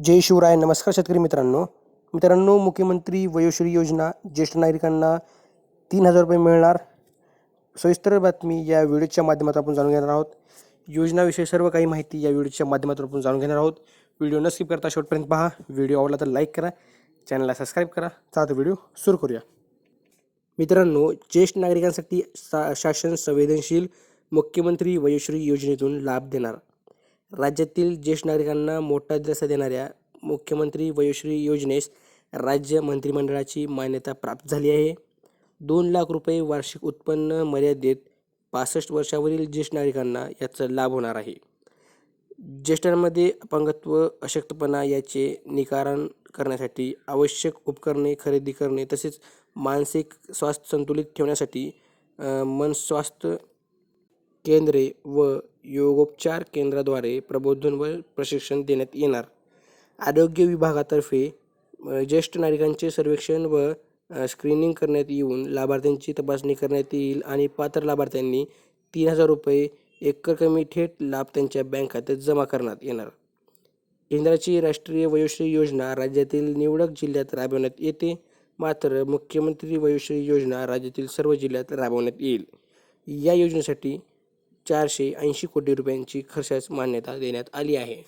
जय शिवराय नमस्कार शेतकरी मित्रांनो. मित्रांनो मुख्यमंत्री वयोश्री योजना ज्येष्ठ नागरिकांना तीन हजार रुपये मिळणार. सविस्तर बातमी या व्हिडिओच्या माध्यमातून आपण जाणून घेणार आहोत. योजनाविषयी सर्व काही माहिती या व्हिडिओच्या माध्यमातून आपण जाणून घेणार आहोत. व्हिडिओ न स्किप करता शेवटपर्यंत पहा. व्हिडिओ आवडला तर लाईक करा. चॅनलला सबस्क्राईब करा. चालतो व्हिडिओ सुरू करूया. मित्रांनो ज्येष्ठ नागरिकांसाठी सा शासन संवेदनशील मुख्यमंत्री वयोश्री योजनेतून लाभ देणार. राज्यातील ज्येष्ठ नागरिकांना मोठा दिलासा देणाऱ्या मुख्यमंत्री वयोश्री योजनेस राज्य मंत्रिमंडळाची मान्यता प्राप्त झाली आहे. दोन लाख रुपये वार्षिक उत्पन्न मर्यादेत पासष्ट वर्षावरील ज्येष्ठ नागरिकांना याचा लाभ होणार आहे. ज्येष्ठांमध्ये अपंगत्व अशक्तपणा याचे निकारण करण्यासाठी आवश्यक उपकरणे खरेदी करणे तसेच मानसिक स्वास्थ्य संतुलित ठेवण्यासाठी मन स्वास्थ्य केंद्रे व योगोपचार केंद्राद्वारे प्रबोधन व प्रशिक्षण देण्यात येणार. आरोग्य विभागातर्फे ज्येष्ठ नागरिकांचे सर्वेक्षण व स्क्रीनिंग करण्यात येऊन लाभार्थ्यांची तपासणी करण्यात येईल आणि पात्र लाभार्थ्यांनी तीन हजार रुपये एकरकमी थेट लाभ त्यांच्या बँक खात्यात जमा करण्यात येणार. केंद्राची राष्ट्रीय वयोश्री योजना राज्यातील निवडक जिल्ह्यात राबवण्यात येते. मात्र मुख्यमंत्री वयोश्री योजना राज्यातील सर्व जिल्ह्यात राबवण्यात येईल. या योजनेसाठी चारशे ऐंशी कोटी रुपयांची खर्चास मान्यता देण्यात आली आहे.